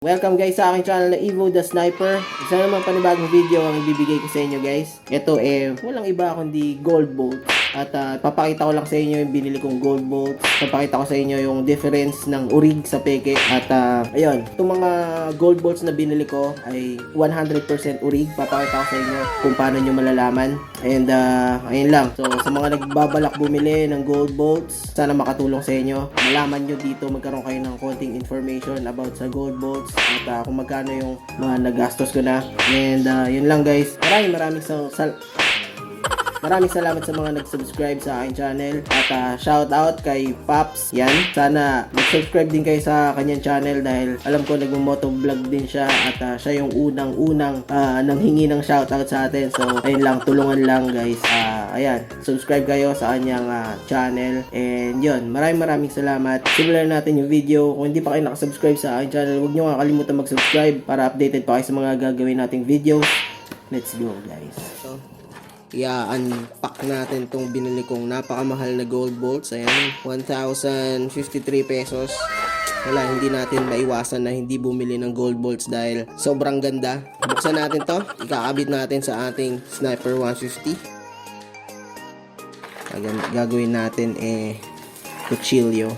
Welcome guys sa aking channel na Evo the Sniper. Isa naman panibagong video ang ibibigay ko sa inyo guys. Ito eh, walang iba kundi gold bolt. At ah, papakita ko lang sa inyo yung binili kong gold bolt. Papakita ko sa inyo yung difference ng urig sa peke. At ah, ayun, itong mga gold bolts na binili ko ay 100% urig. Papakita ko sa inyo kung paano nyo malalaman. And ah, ayun lang. So sa mga nagbabalak bumili ng gold bolts, sana makatulong sa inyo. Malaman nyo dito magkaroon kayo ng konting information about sa gold bolts at ah, kung magkano yung mga nagastos ko na. And ah, yun lang guys. Maraming maraming sa, sal- Maraming salamat sa mga nag-subscribe sa aking channel at ah, shout out kay Paps. Yan, sana mag-subscribe din kayo sa kanyang channel dahil alam ko nagmo-moto vlog din siya at ah, siya yung unang-unang ah, nanghingi ng shout out sa atin. So, ayun lang, tulungan lang guys. Ah, ayan, subscribe kayo sa kanyang ah, channel. And yun, maraming maraming salamat. Simulan natin yung video. Kung hindi pa kayo nakasubscribe sa aking channel, huwag nyo kakalimutan mag-subscribe para updated pa kayo sa mga gagawin nating videos. Let's go guys. So, i-unpack natin tong binili kong napakamahal na gold bolts. Ayan, 1,053 pesos. Wala, hindi natin maiwasan na hindi bumili ng gold bolts dahil sobrang ganda. Buksan natin to. Ikakabit natin sa ating Sniper 150. Agan- Gagawin natin eh kutsilyo.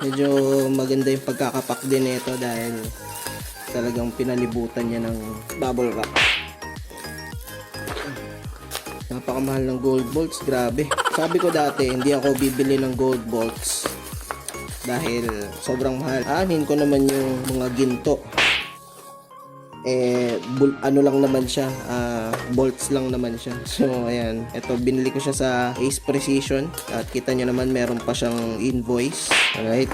Medyo maganda yung pagkakapak din nito dahil talagang pinalibutan niya ng bubble wrap. Napakamahal ng gold bolts, grabe. Sabi ko dati, hindi ako bibili ng gold bolts dahil sobrang mahal. Anin ko naman yung mga ginto. Eh, bul- ano lang naman siya, ah, bolts lang naman siya. So, ayan. Ito, binili ko siya sa Ace Precision. At kita nyo naman, meron pa siyang invoice. Alright.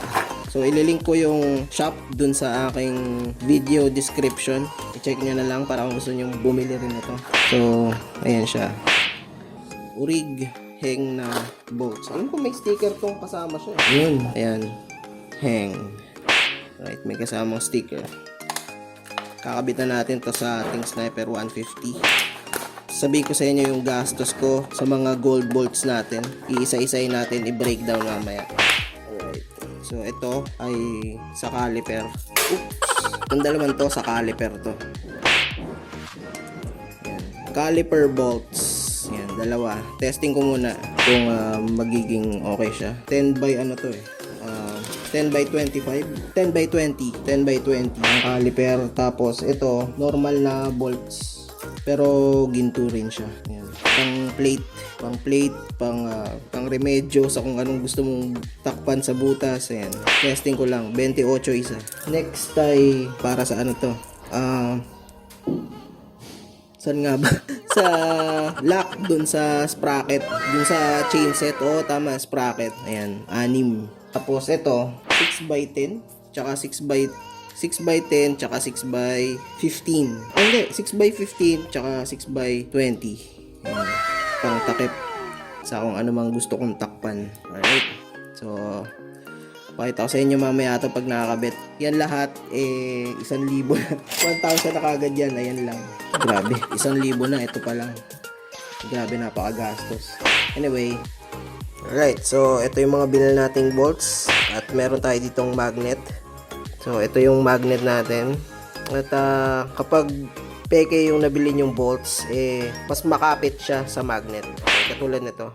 So, ililink ko yung shop dun sa aking video description. I-check nyo na lang para kung gusto nyo bumili rin ito. So, ayan siya. Urig hang na bolts. Alam ko may sticker tong kasama siya. Yun. Ayan. Hang. Right, may kasamang sticker. Kakabitan natin to sa ating Sniper 150. Sabi ko sa inyo yung gastos ko sa mga gold bolts natin. Iisa-isay natin i-breakdown mamaya. Alright. So, ito ay sa caliper. Oops. Yung dalaman to sa caliper to. Caliper bolts. Dalawa. Testing ko muna kung ah, magiging okay siya. 10 by ano to eh. Ah, 10 by 25. 10 by 20. 10 by 20. Ang caliper. Tapos ito, normal na bolts. Pero ginto rin siya. Yan. Pang plate. Pang plate. Pang, ah, pang remedyo sa kung anong gusto mong takpan sa butas. Ayan. Testing ko lang. 28 isa. Next ay para sa ano to. Ah... Saan nga ba? sa lock dun sa sprocket. Dun sa chain set. Oo, tama. Sprocket. Ayan. Anim. Tapos ito, 6 by 10 Tsaka 6 by 6 by 10 tsaka 6 by 15. Ah, hindi. 6 by 15 tsaka 6 by 20. Ayan. Pang takip sa kung ano mang gusto kong takpan. Alright. So, Pakita ko sa inyo mamaya ito pag nakakabit. Yan lahat, eh, isang libo na. 1,000 na kagad yan. Ayan lang. Grabe. Isang libo na. Ito pa lang. Grabe, napakagastos. Anyway. Alright. So, ito yung mga binil nating bolts. At meron tayo ditong magnet. So, ito yung magnet natin. At ah, kapag peke yung nabili yung bolts, eh, mas makapit siya sa magnet. Katulad nito.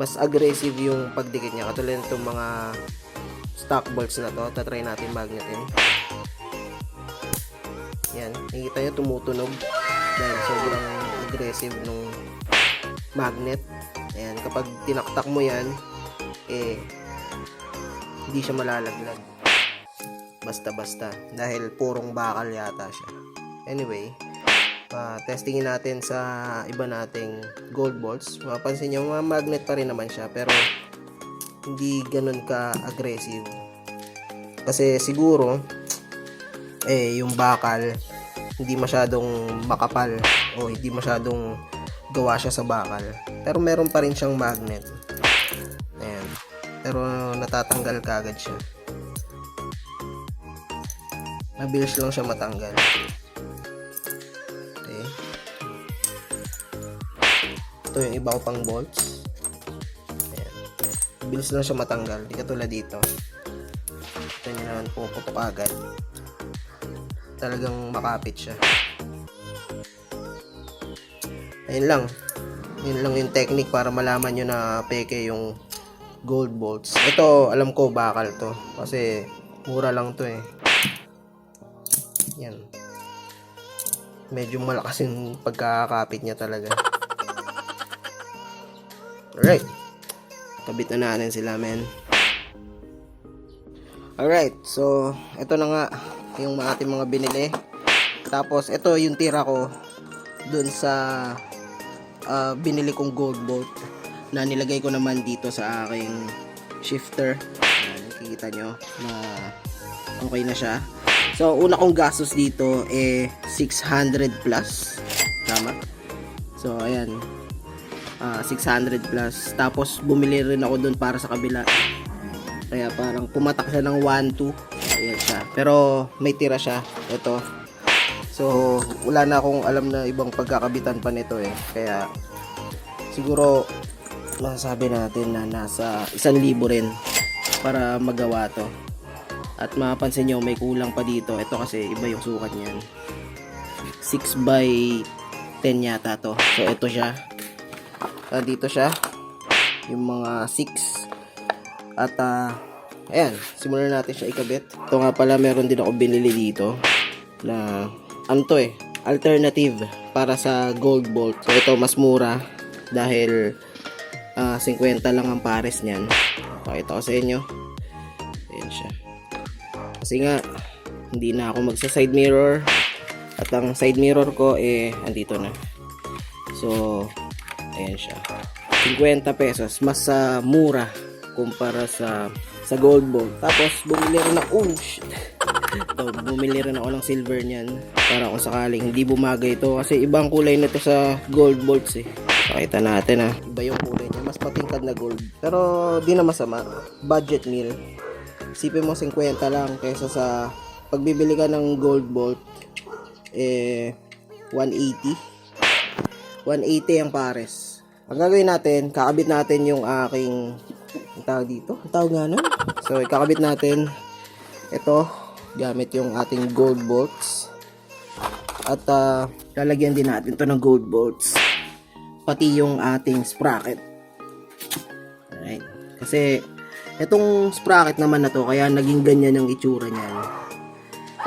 Mas aggressive yung pagdikit niya. Katulad nitong mga stock bolts na to. Tatry natin magnetin. Yan. Nakikita nyo tumutunog. Dahil sobrang aggressive nung magnet. Ayan. Kapag tinaktak mo yan, eh, hindi siya malalaglag. Basta-basta. Dahil purong bakal yata siya. Anyway, pa testingin natin sa iba nating gold bolts. Mapapansin nyo, mga magnet pa rin naman siya. Pero, hindi ganun ka-aggressive. Kasi siguro, eh, yung bakal, hindi masyadong makapal o hindi masyadong gawa siya sa bakal. Pero meron pa rin siyang magnet. Ayan. Pero natatanggal kagad siya. Mabilis lang siya matanggal. Okay. Ito yung iba ko pang bolts. Bilis lang siya matanggal. Di katulad dito. Ito nyo naman puputok agad. talagang makapit siya. Ayun lang. Yun lang yung technique para malaman nyo na peke yung gold bolts. Ito, alam ko bakal to. Kasi mura lang to eh. Yan. Medyo malakas yung pagkakapit niya talaga. Alright. Kabit na natin sila, men. Alright, so ito na nga yung mga ating mga binili. Tapos ito yung tira ko dun sa ah, binili kong gold bolt na nilagay ko naman dito sa aking shifter. Nakikita nyo na okay na siya. So, una kong gastos dito eh 600 plus. Tama? So, ayan. Ah, 600 plus. Tapos, bumili rin ako dun para sa kabila. Kaya parang pumatak siya ng 1-2. Ayan siya. Pero may tira siya. Ito. So, wala na akong alam na ibang pagkakabitan pa nito eh. Kaya, siguro, masasabi natin na nasa 1,000 rin para magawa to. At mapapansin nyo, may kulang pa dito. Ito kasi iba yung sukat niyan. 6 by 10 yata to. So, ito siya. Ah, dito siya. Yung mga 6 at ah, ayan, simulan natin siya ikabit. Ito nga pala, meron din ako binili dito na ano to eh, alternative para sa gold bolt. So ito mas mura dahil ah, 50 lang ang pares niyan. Pakita ko sa inyo. Ayan siya. Kasi nga, hindi na ako magsa side mirror. At ang side mirror ko eh, andito na. So, ayan siya. 50 pesos. Mas ah, mura kumpara sa sa gold bolt. Tapos bumili rin ako, oh shit. Ito, bumili rin ako ng silver niyan para kung sakaling hindi bumagay ito kasi ibang kulay nito sa gold bolts eh. Pakita natin ah. Iba yung kulay niya, mas patingkad na gold. Pero di na masama. Budget meal. Isipin mo 50 lang kaysa sa pagbibili ka ng gold bolt eh 180. 180 ang pares. Ang gagawin natin, kakabit natin yung aking ang tawag dito? Ang tawag nga nun? So, ikakabit natin ito gamit yung ating gold bolts. At ah, lalagyan din natin to ng gold bolts. Pati yung ating sprocket. Alright. Kasi itong sprocket naman na to, kaya naging ganyan ang itsura niyan.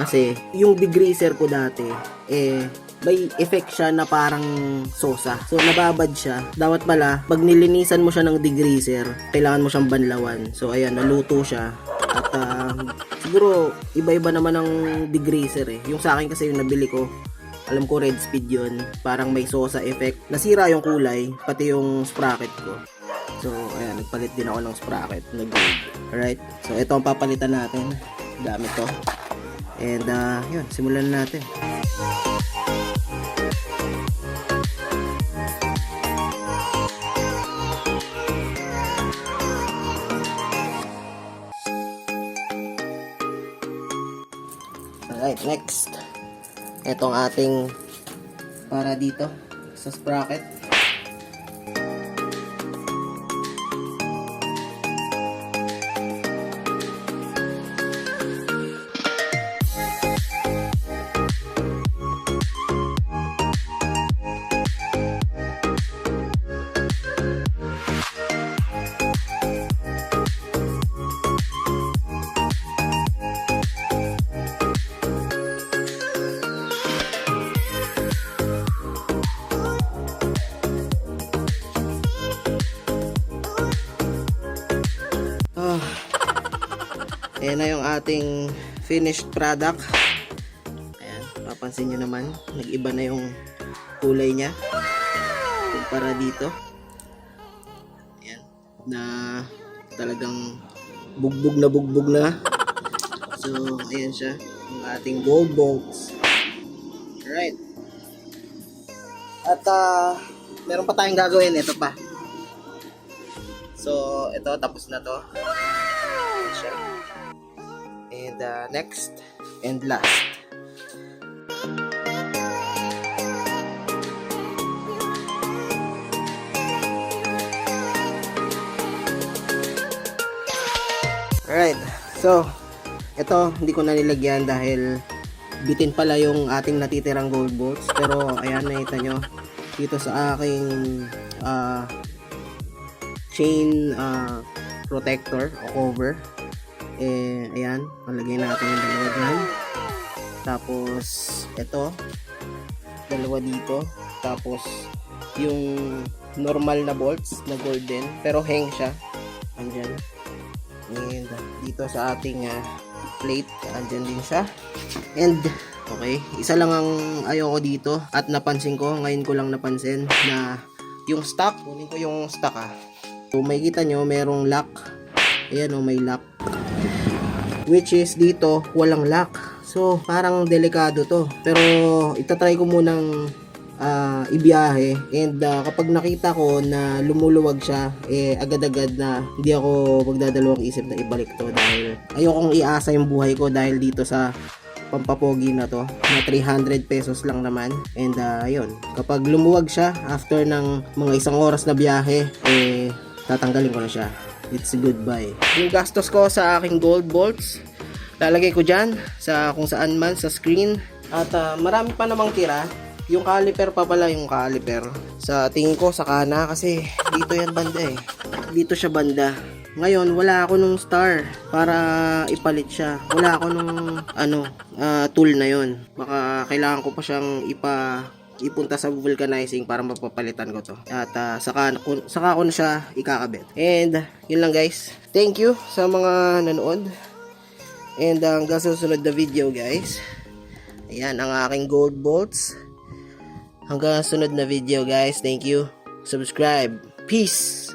Kasi yung degreaser ko dati, eh, may effect siya na parang sosa. So, nababad siya. Dapat pala, pag nilinisan mo siya ng degreaser, kailangan mo siyang banlawan. So, ayan, naluto siya. At, ah, siguro, iba-iba naman ang degreaser eh. Yung sa akin kasi yung nabili ko, alam ko red speed yun. Parang may sosa effect. Nasira yung kulay, pati yung sprocket ko. So, ayan, nagpalit din ako ng sprocket na gold. Alright? So, ito ang papalitan natin. Gamit to. And, ah, yun, simulan na natin. Next. Itong ating para dito sa sprocket. Ayan na yung ating finished product. Ayan, papansin nyo naman, nag-iba na yung kulay niya. Kumpara dito. Ayan, na talagang bugbog na bugbog na. So, ayan siya, yung ating gold bolts. Alright. At, ah, meron pa tayong gagawin. Ito pa. So, ito, tapos na to. And uh, next and last. Alright. So, ito, hindi ko na nilagyan dahil bitin pala yung ating natitirang gold bolts. Pero ayan nakita nyo dito sa aking ah, chain ah, protector o cover. Eh, ayan, palagay natin yung dalawa dyan. Tapos, ito, dalawa dito. Tapos, yung normal na bolts na golden, pero hang siya. Andyan. And dito sa ating ah, plate, andyan din siya. And, okay, isa lang ang ayoko dito at napansin ko, ngayon ko lang napansin na yung stock, kunin ko yung stock ah. So, may kita nyo, merong lock. Ayan o, may lock. Which is dito, walang lock. So, parang delikado to. Pero, itatry ko munang ah, ibiyahe. And ah, kapag nakita ko na lumuluwag siya, eh, agad-agad na hindi ako magdadalawang isip na ibalik to. Dahil ayokong iasa yung buhay ko dahil dito sa pampapogi na to na 300 pesos lang naman and uh, yun kapag lumuwag siya after ng mga isang oras na biyahe eh tatanggalin ko na siya it's goodbye. Yung gastos ko sa aking gold bolts lalagay ko dyan sa kung saan man sa screen. At ah, marami pa namang tira. Yung caliper pa pala yung caliper. Sa tingin ko sa kana kasi dito yan banda eh. Dito siya banda. Ngayon wala ako nung star para ipalit siya. Wala ako nung ano ah, tool na yon baka kailangan ko pa siyang ipa ipunta sa vulcanizing para mapapalitan ko to. At ah, saka, saka ko na siya ikakabit. And yun lang guys. Thank you sa mga nanood. And ah, hanggang sa susunod na video guys. Ayan ang aking gold bolts. Hanggang sunod na video guys. Thank you. Subscribe. Peace